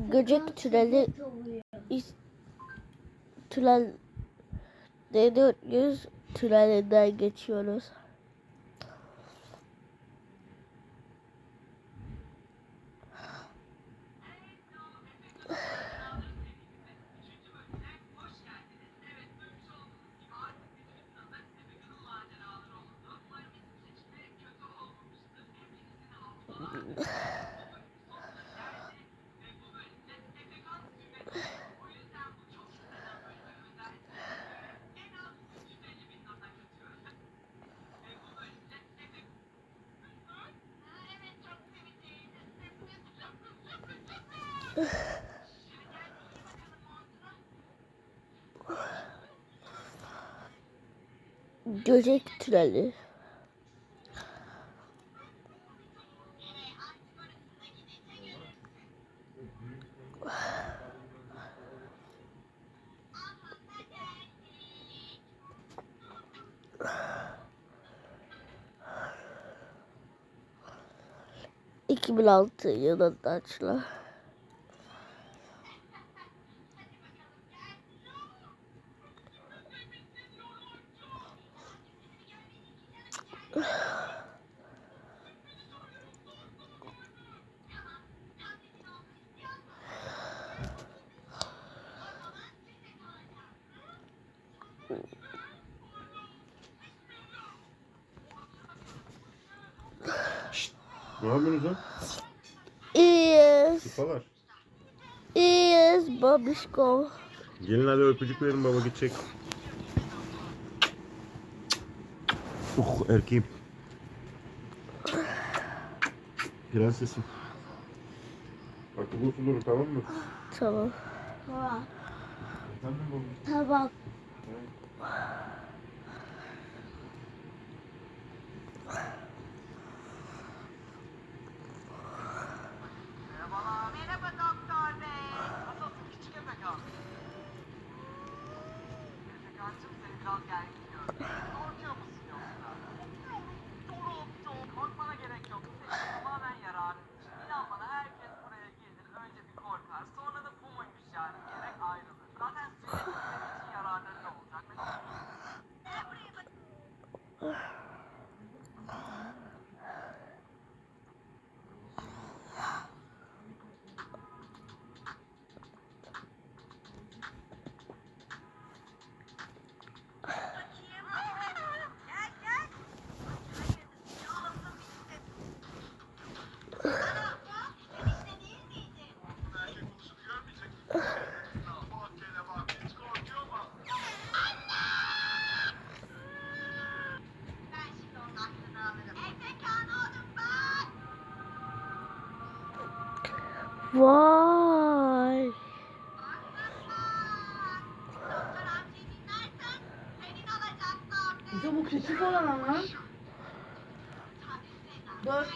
Göcek tüneli tünel D400 tünelinden geçiyoruz. Göcek tüneli. İki bin altı yılında açılan. Ne yapıyorsunuz lan? İyiyiz. Kupalar. İyiyiz babişko. Gelin hadi öpücük verin baba gidecek. Uh erkeğim. Prensesim. Uslu durun tamam mı? Tamam. Tamam. Tamam. Merhaba doktor Ugh. Vay. Bu küçük olan ama. Dört.